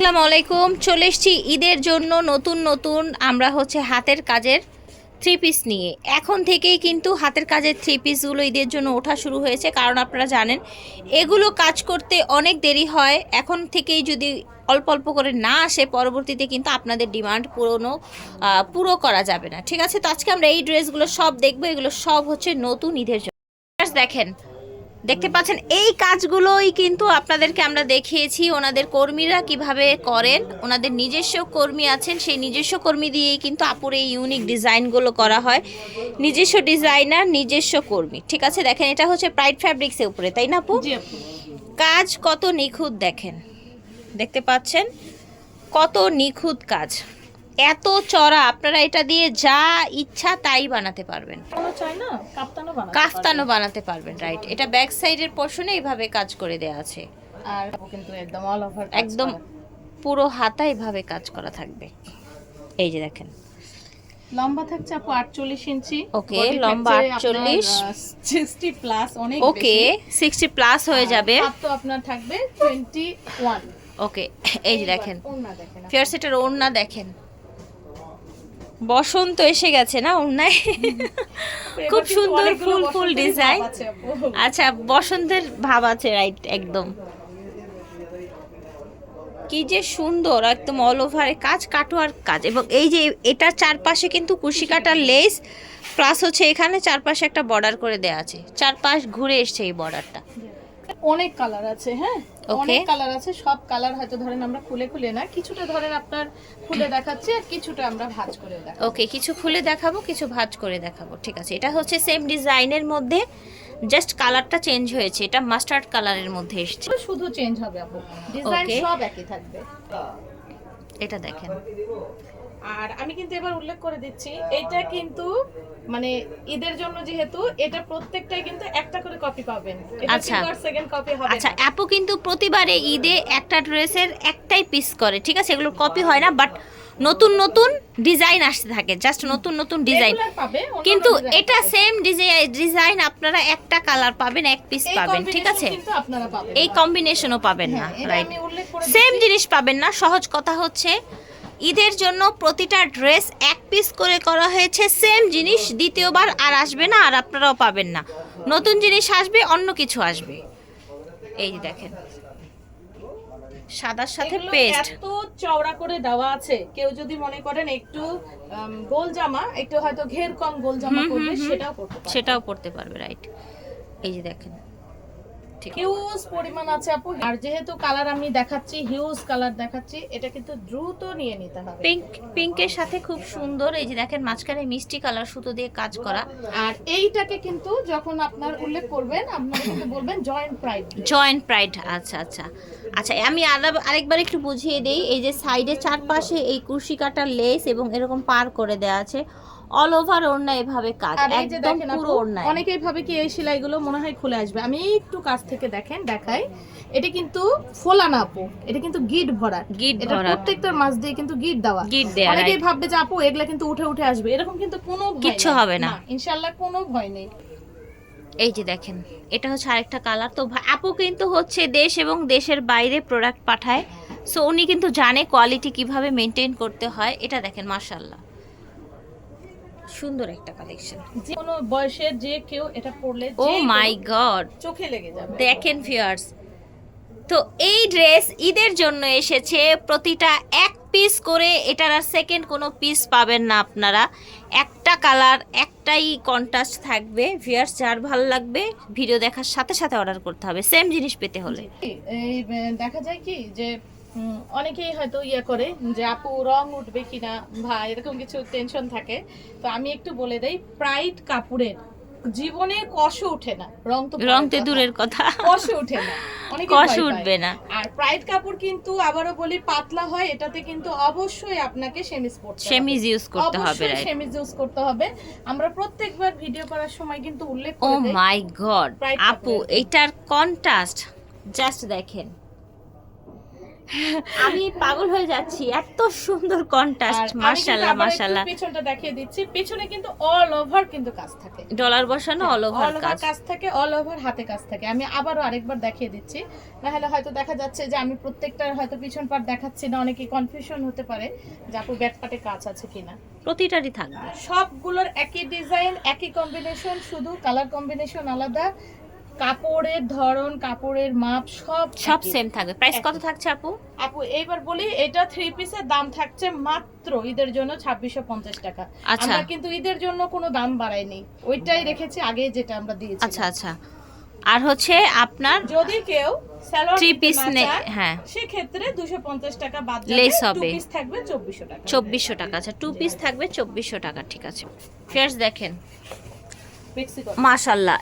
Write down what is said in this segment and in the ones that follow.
আসসালামু আলাইকুম, চলে এসেছি ঈদের জন্য নতুন নতুন, আমরা হচ্ছে হাতের কাজের থ্রি পিস নিয়ে। এখন থেকেই কিন্তু হাতের কাজের থ্রি পিসগুলো ঈদের জন্য ওঠা শুরু হয়েছে, কারণ আপনারা জানেন, এগুলো কাজ করতে অনেক দেরি হয়। এখন থেকেই যদি অল্প অল্প করে না আসে, পরবর্তীতে কিন্তু আপনাদের ডিমান্ড পুরনো পুরো করা যাবে না। ঠিক আছে? তো আজকে আমরা এই ড্রেসগুলো সব দেখব, এগুলো সব হচ্ছে নতুন ঈদের জন্য। দেখেন দেখতে পাচ্ছেন এই কাজগুলোই কিন্তু আপনাদেরকে আমরা দেখিয়েছি। ওনাদের কর্মীরা কীভাবে করেন ওনাদের নিজস্ব কর্মী আছেন সেই নিজস্ব কর্মী দিয়েই কিন্তু আপুর এই ইউনিক ডিজাইনগুলো করা হয়। নিজস্ব ডিজাইনার নিজস্ব কর্মী ঠিক আছে? দেখেন এটা হচ্ছে প্রাইড ফ্যাব্রিক্সের উপরে তাই না আপু? আপু। কাজ কত নিখুঁত দেখেন। দেখতে পাচ্ছেন কত নিখুঁত কাজ। এত চড়া আপনারা এটা দিয়ে যা ইচ্ছা তাই বানাতে পারবেন। কাফতানও বানাতে পারবেন। রাইট এটা ব্যাক সাইডের পোর্শনে এইভাবে কাজ করে দেওয়া আছে। আর কিন্তু একদম অল ওভার একদম পুরো হাতা এইভাবে কাজ করা থাকবে। এই যে দেখেন। লম্বা থাকছে আপু 48 ইঞ্চি। Okay, লম্বা 48 60 প্লাস অনেক ওকে সিক্সটি প্লাস হয়ে যাবে। তো আপনার থাকবে 21 ওকে এই যে দেখেন। ফেয়ার সেটের ওড়না দেখেন। বসন্ত এসে গেছে না এবার খুব সুন্দর ফুল ফুল ডিজাইন। আচ্ছা বসন্তের ভাব আছে রাইট একদম। কি যে সুন্দর একদম অল ওভারে কাজ কাটোয়ার কাজ। এবং এই যে এটার চারপাশে কিন্তু কুশি কাটার লেস প্লাস হচ্ছে এখানে চারপাশে একটা বর্ডার করে দেওয়া আছে। চারপাশ ঘুরে এসছে এই বর্ডারটা অনেক কালার আছে হ্যাঁ. অনেক কালার আছে সব কালার হয়তো ধরেন আমরা খুলে খুলে না কিছুটা ধরেন আপনার খুলে দেখাচ্ছি আর কিছুটা আমরা ভাঁজ করে দেখাচ্ছি ওকে কিছু খুলে দেখাবো কিছু ভাঁজ করে দেখাবো ঠিক আছে। এটা হচ্ছে সেম ডিজাইনের মধ্যে জাস্ট কালারটা চেঞ্জ হয়েছে এটা মাস্টার্ড কালারের মধ্যে এসেছে। শুধু চেঞ্জ হবে আপু। ডিজাইন সব একই থাকবে। এটা দেখেন। আর আমি কিন্তু এবার উল্লেখ করে দিচ্ছি এটা কিন্তু মানে ঈদের জন্য যেহেতু এটা প্রত্যেকটাই কিন্তু একটা করে কপি পাবেন। আচ্ছা। সেকেন্ড কপি হবে আচ্ছা অ্যাপও কিন্তু প্রতিবারে ঈদে একটা ড্রেসের একটাই পিস করে ঠিক আছে? এগুলোর কপি হয় না বাট নতুন নতুন ডিজাইন আসতে থাকে জাস্ট নতুন নতুন ডিজাইন কিন্তু এটা সেম ডিজাইন আপনারা একটা কালার পাবেন এক পিস পাবেন ঠিক আছে? এই কম্বিনেশনও পাবেন না হ্যাঁ, রাইট সেম জিনিস পাবেন না সহজ কথা হচ্ছে ঈদের জন্য প্রতিটা ড্রেস এক পিস করে করা হয়েছে। সেম জিনিস দ্বিতীয়বার আর আসবে না আর আপনারাও পাবেন না। নতুন জিনিস আসবে অন্য কিছু আসবে। এই যে দেখেন। সাদার সাথে পেস্ট। এত চওড়া করে দেওয়া আছে। কেউ যদি মনে করেন একটু গোল জামা একটু হয়তো ঘের কম গোল জামা করবে। সেটাও করতে সেটাও পড়তে পারবে রাইট এই যে দেখেন। ঠিক হিউজ পরিমাণ আছে আপু। আর যেহেতু কালার আমি দেখাচ্ছি হিউজ কালার দেখাচ্ছি এটা কিন্তু দ্রুত নিয়ে নিতে হবে। পিঙ্ক পিঙ্কের সাথে খুব সুন্দর এই যে দেখেন মাঝখানে মিষ্টি কালার সুতো দিয়ে কাজ করা। আর এইটাকে কিন্তু যখন আপনার উল্লেখ করবেন আপনারা কিন্তু বলবেন জয়েন্ট প্রাইড জয়েন্ট প্রাইড আচ্ছা আচ্ছা। আচ্ছা আমি আরেকবার একটু বুঝিয়ে দিই এই যে সাইডে চারপাশে এই কুশি কাটার লেস এবং এরকম পার করে দেওয়া আছে। অল ওভার ওড়না এভাবে কাজ একদম পুরো অনেকেই ভাবে কি এই সেলাইগুলো মনে হয় খুলে আসবে? আমি একটু কাছ থেকে দেখেন দেখাই। এটা কিন্তু ফোলা না আপু এটা কিন্তু গিট ভরা। গিট এটা প্রত্যেকটার মাছ দিয়ে কিন্তু গিট দেওয়া। গিট অনেকেই ভাববে যে আপু এগুলা কিন্তু উঠে উঠে আসবে। এরকম কিন্তু কোনো কিচ্ছু হবে না। ইনশাআল্লাহ কোনো ভয় নেই। এই যে দেখেন এটা হচ্ছে আরেকটা কালার তো আপু কিন্তু হচ্ছে দেশ এবং দেশের বাইরে প্রোডাক্ট পাঠায়। সো উনি কিন্তু জানে কোয়ালিটি কীভাবে মেনটেন করতে হয়। এটা দেখেন মাশাল্লাহ সুন্দর একটা কালেকশন যে কোনো বয়সের যে কেউ এটা পড়লে ও মাই গড চোখে লেগে যাবে। দেখেন ফিয়ার্স তো এই ড্রেস ঈদের জন্য এসেছে প্রতিটা এক পিস করে এটার আর সেকেন্ড কোনো পিস পাবেন না আপনারা। একটা কালার একটাই কন্ট্রাস্ট থাকবে। ভিয়ার্স যার ভালো লাগবে ভিডিও দেখার সাথে সাথে অর্ডার করতে হবে। সেম জিনিস পেতে হলে। এই দেখা যায় কি যে অনেকেই হয়তো ইয়ে করে যে আপু রং উঠবে কিনা? বা এরকম কিছু টেনশন থাকে। তো আমি একটু বলে দেই প্রাইড কাপড়ের জীবনে কষ উঠে না। রং তো রং তো দূরের কথা। কষ উঠে না। কষ উঠবে না। আর প্রাইড কাপড় কিন্তু আবারও বলি পাতলা হয়। এটাতে কিন্তু অবশ্যই আপনাকে সেমিজ পরতে হবে। সেমিজ ইউজ করতে হবে অবশ্যই রাইট সেমিজ ইউজ করতে হবে। আমরা প্রত্যেকবার ভিডিও করার সময় কিন্তু উল্লেখ ও করে দেই মাই গড আপু এটার কন্ট্রাস্ট জাস্ট দেখেন। আমি পাগল হয়ে যাচ্ছি এত সুন্দর কন্ট্রাস্ট মাশাআল্লাহ মাশাআল্লাহ। পিছনটা দেখিয়ে দিচ্ছি পিছনে কিন্তু অল ওভার কিন্তু কাজ থাকে। ডলার বসানো অল ওভার কাজ। কাজ থাকে অল ওভার হাতে কাজ থাকে। আমি আবারও আরেকবার দেখিয়ে দিচ্ছি নাহলে হয়তো দেখা যাচ্ছে যে আমি প্রত্যেকটার হয়তো পিছন পাট দেখাচ্ছি না অনেকে কনফিউশন হতে পারে যে আপু ব্যাক পাটে কাজ আছে কিনা। প্রতিটারই থাকবে। সবগুলোর একই ডিজাইন একই কম্বিনেশন শুধু কালার কম্বিনেশন আলাদা কাপড়ের ধরন কাপড়ের মাপ সব সব। সেম থাকবে। প্রাইস কত থাকছে আপু? আপু এইবার বলি এটা থ্রি পিসের দাম থাকছে মাত্র ঈদের জন্য ছাব্বিশশো পঞ্চাশ টাকা। আচ্ছা। আমরা কিন্তু ঈদের জন্য কোনো দাম বাড়াইনি। ওইটাই রেখেছি আগে যেটা আমরা দিয়েছি আচ্ছা আচ্ছা। আর হচ্ছে আপনার যদি কেউ থ্রি পিস হ্যাঁ। সেক্ষেত্রে দুশো পঞ্চাশ টাকা বাদ হবে। পিস থাকবে চব্বিশশো টাকা। চব্বিশশো টাকা। আচ্ছা টু পিস থাকবে চব্বিশশো টাকা ঠিক আছে। ফেয়ার্স দেখেন। মাশাল্লাহ।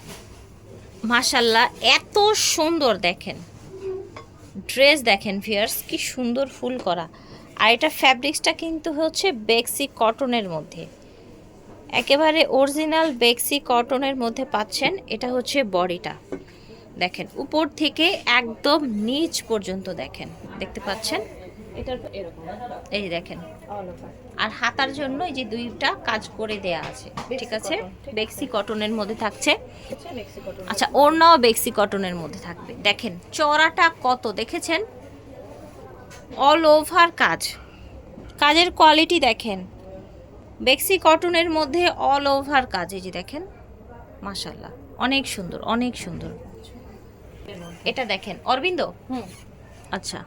মাশাল্লাহ, এত সুন্দর দেখেন। ড্রেস দেখেন ফিয়ার্স কি সুন্দর ফুল করা। আর এটা ফ্যাব্রিক্সটা কিন্তু হচ্ছে বেক্সি কটনের মধ্যে। একেবারে অরিজিনাল বেক্সি কটনের মধ্যে পাচ্ছেন, এটা হচ্ছে বডিটা। দেখেন, উপর থেকে একদম নিচ পর্যন্ত দেখেন, দেখতে পাচ্ছেন? এটার এরকম। এই দেখেন। আর হাতার জন্য এই যে দুইটা কাজ করে দেয়া আছে ঠিক আছে? বেক্সি কটনের মধ্যে থাকছে। আচ্ছা ওড়নাও বেক্সি কটনের মধ্যে থাকবে। দেখেন চড়াটা কত দেখেছেন? অল ওভার কাজ। কাজের কোয়ালিটি দেখেন। বেক্সি কটনের মধ্যে অল ওভার কাজ। এই যে দেখেন মাশাল্লাহ অনেক সুন্দর অনেক সুন্দর। এটা দেখেন অরবিন্দ? হুম। আচ্ছা।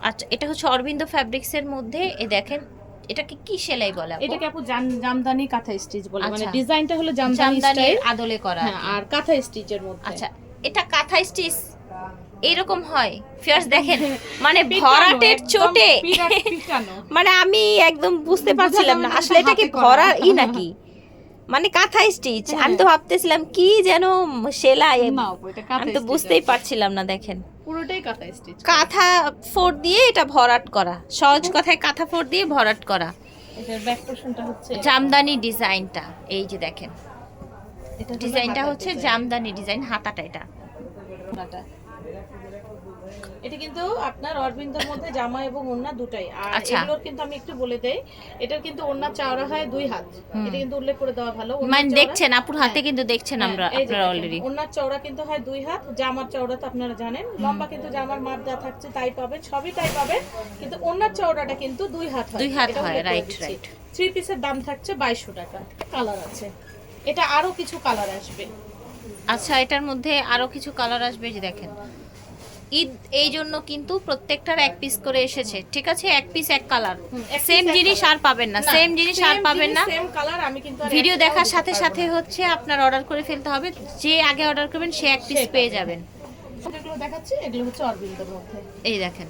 আচ্ছা এটা হচ্ছে অরবিন্দ ফ্যাব্রিক্সের মধ্যে এ দেখেন এটাকে কি সেলাই বলে? এটাকে আপু জাম- জামদানি কাঁথা স্টিচ বলে মানে আচ্ছা। ডিজাইনটা হলো জামদানি স্টাইল আদলে করা হ্যাঁ আর কাঁথা স্টিচের মধ্যে। আচ্ছা এটা কাঁথা স্টিচ এরকম হয়। ফিয়ার্স দেখেন মানে ভরাটের চোটে। মানে আমি একদম বুঝতে পারছিলাম না আসলে এটা কি ভরা ই নাকি? মানে কাঁথা স্টিচ আমি তো ভাবতেছিলাম কি যেন সেলাই। আমি তো বুঝতেই পারছিলাম না দেখেন। পুরোটাই কাঁথা স্টিচ কাঁথা ফোর দিয়ে এটা ভরাট করা। সহজ কথায় কাঁথা ফোর দিয়ে ভরাট করা। এটার ব্যাক পোর্শনটা হচ্ছে জামদানি ডিজাইনটা এই যে দেখেন। এটা ডিজাইনটা হচ্ছে জামদানি ডিজাইন হাতাটা এটা। এটা কিন্তু আপনার অরবিন্দর মধ্যে জামা এবং ওড়না দুটাই। আর আচ্ছা। এগুলোর কিন্তু আমি একটু বলে দেই এটার কিন্তু ওড়না চওড়া হয় দুই হাত। এটা কিন্তু উল্লেখ করে দেওয়া ভালো। মানে দেখছেন আপুর হাতে হ্যাঁ। কিন্তু দেখছেন হ্যাঁ, আমরা আপনারা অলরেডি ওড়নার চওড়া কিন্তু হয় দুই হাত জামার চওড়া তো আপনারা জানেন। লম্বা কিন্তু জামার মাপ যা থাকছে তাই পাবেন সবই তাই পাবেন। কিন্তু ওড়নার চওড়াটা কিন্তু দুই হাত হয়। দুই হাত হয়, দিচ্ছি। right. থ্রি পিসের দাম থাকছে বাইশশো টাকা। কালার আছে। এটা আরও কিছু কালার আসবে। আচ্ছা এটার মধ্যে আরও কিছু কালার আসবে যে দেখেন। ঈদ এই জন্য কিন্তু প্রত্যেকটার এক পিস করে এসেছে। ঠিক আছে? এক পিস এক কালার সেম জিনিস আর পাবেন না। সেম জিনিস আর পাবেন না। সেম কালার আমি কিন্তু ভিডিও দেখার সাথে সাথে হচ্ছে আপনার অর্ডার করে ফেলতে হবে। যে আগে অর্ডার করবেন সে এক পিস পেয়ে যাবেন। যেগুলো দেখাচ্ছি এগুলো হচ্ছে অরবিন্দর মধ্যে। এই দেখেন।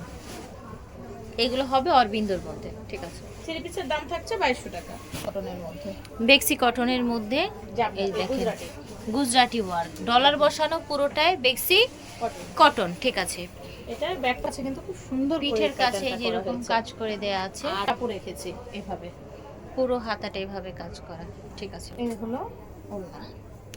এগুলো হবে অরবিন্দর মধ্যে। ঠিক আছে? থ্রি পিসের দাম থাকছে বাইশশো টাকা কটনের মধ্যে। বেক্সি কটনের মধ্যে এই দেখেন। গুজরাটি। গুজরাটি ওয়ার্ক। ডলার বসানো পুরোটাই বেক্সি কটন ঠিক আছে। এটা ব্যাক পাশে কিন্তু খুব সুন্দর পিঠের কাছে যেরকম। কাজ করে দেয়া আছে। কাপড় রেখেছি এভাবে। পুরো হাতাটা এভাবে কাজ করা ঠিক আছে। এই হলো ওড়না।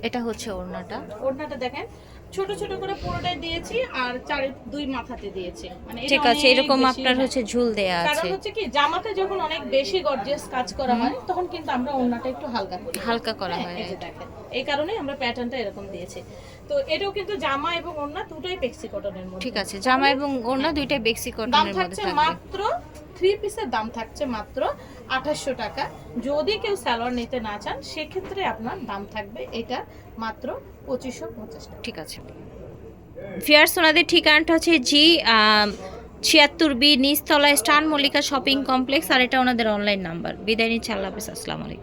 এটা হচ্ছে ওড়নাটা। ওড়নাটা দেখেন ছোট ছোট করে পুরোটাই দিয়েছি আর চার দুই মাথাতে দিয়েছি। মানে ঠিক আছে এরকম আপনার হ্যাঁ। হচ্ছে ঝুল দেয়া কারণ হচ্ছে কি জামাতে যখন অনেক বেশি গর্জিয়াস কাজ করা হয় তখন কিন্তু আমরা ওড়নাটা একটু হালকা করি। হালকা করা হ্যাঁ, হয় এই যে দেখেন এই কারণে আমরা প্যাটার্নটা এরকম দিয়েছি। তো এটাও কিন্তু জামা এবং ওড়না দুটোই পেক্সি কটনের মধ্যে। ঠিক আছে জামা এবং ওড়না দুইটাই বেক্সি কটনের মধ্যে থাকছে মাত্র থ্রি পিসের দাম থাকছে মাত্র আঠাশশো টাকা। যদি কেউ সালোয়ার নিতে না চান সেক্ষেত্রে আপনার দাম থাকবে এটা মাত্র পঁচিশশো পঞ্চাশ ঠিক আছে। ফিয়ার্স ওনাদের ঠিকানাটা হচ্ছে জি ছিয়াত্তর বি নিচতলা স্টান মল্লিকা শপিং কমপ্লেক্স, আর এটা ওনাদের অনলাইন নাম্বার বিদায় নিচ্ছে, আল্লাহ হাফিজ, আসসালামু আলাইকুম।